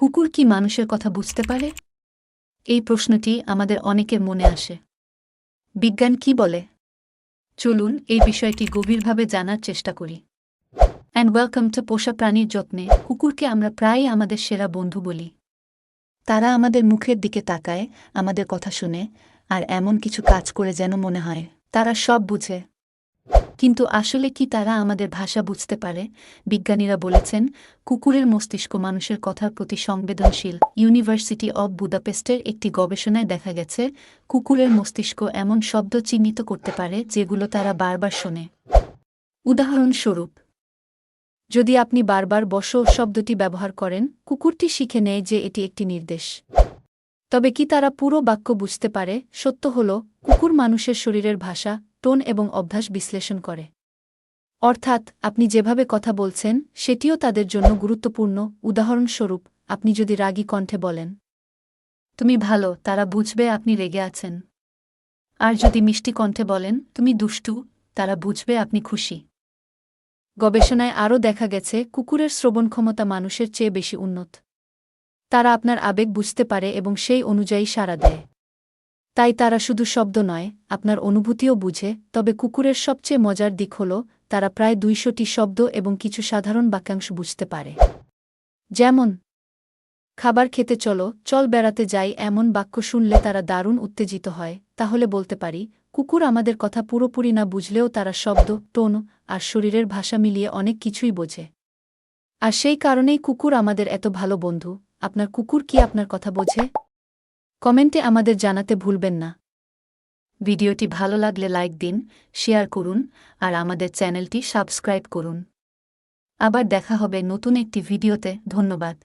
কুকুর কি মানুষের কথা বুঝতে পারে? এই প্রশ্নটি আমাদের অনেকের মনে আসে। বিজ্ঞান কি বলে? চলুন এই বিষয়টি গভীরভাবে জানার চেষ্টা করি। অ্যান্ড ওয়েলকাম টু পোষা প্রাণীর যত্নে কুকুরকে আমরা প্রায়ই আমাদের সেরা বন্ধু বলি। তারা আমাদের মুখের দিকে তাকায়, আমাদের কথা শুনে, আর এমন কিছু কাজ করে যেন মনে হয়। তারা সব বুঝে কিন্তু আসলে কি তারা আমাদের ভাষা বুঝতে পারে? বিজ্ঞানীরা বলেছেন, কুকুরের মস্তিষ্ক মানুষের কথার প্রতি সংবেদনশীল। ইউনিভার্সিটি অব বুদাপেস্টের একটি গবেষণায় দেখা গেছে, কুকুরের মস্তিষ্ক এমন শব্দ চিহ্নিত করতে পারে যেগুলো তারা বারবার শোনে। উদাহরণস্বরূপ, যদি আপনি বারবার বস শব্দটি ব্যবহার করেন, কুকুরটি শিখে নেয় যে এটি একটি নির্দেশ। তবে কি তারা পুরো বাক্য বুঝতে পারে? সত্য হল, কুকুর মানুষের শরীরের ভাষা টোন এবং অভ্যাস বিশ্লেষণ করে। অর্থাৎ, আপনি যেভাবে কথা বলছেন, সেটিও তাদের জন্য গুরুত্বপূর্ণ। উদাহরণস্বরূপ, আপনি যদি রাগী কণ্ঠে বলেন, তুমি ভালো, তারা বুঝবে আপনি রেগে আছেন। আর যদি মিষ্টি কণ্ঠে বলেন, তুমি দুষ্টু, তারা বুঝবে আপনি খুশি। গবেষণায় আরও দেখা গেছে, কুকুরের শ্রবণ ক্ষমতা মানুষের চেয়ে বেশি উন্নত। তারা আপনার আবেগ বুঝতে পারে এবং সেই অনুযায়ী সাড়া দেয়। তাই তারা শুধু শব্দ নয়, আপনার অনুভূতিও বুঝে, তবে কুকুরের সবচেয়ে মজার দিক হল, তারা প্রায় দুইশোটি শব্দ এবং কিছু সাধারণ বাক্যাংশ বুঝতে পারে। যেমন, খাবার খেতে চলো, চল বেড়াতে যাই এমন বাক্য শুনলে তারা দারুণ উত্তেজিত হয়। তাহলে বলতে পারি, কুকুর আমাদের কথা পুরোপুরি না বুঝলেও তারা শব্দ, টোন আর শরীরের ভাষা মিলিয়ে অনেক কিছুই বোঝে। আর সেই কারণেই কুকুর আমাদের এত ভালো বন্ধু। আপনার কুকুর কি আপনার কথা বোঝে? কমেন্টে আমাদের জানাতে ভুলবেন না। ভিডিওটি ভালো লাগলে লাইক দিন, শেয়ার করুন, আর আমাদের চ্যানেলটি সাবস্ক্রাইব করুন। আবার দেখা হবে নতুন একটি ভিডিওতে। ধন্যবাদ।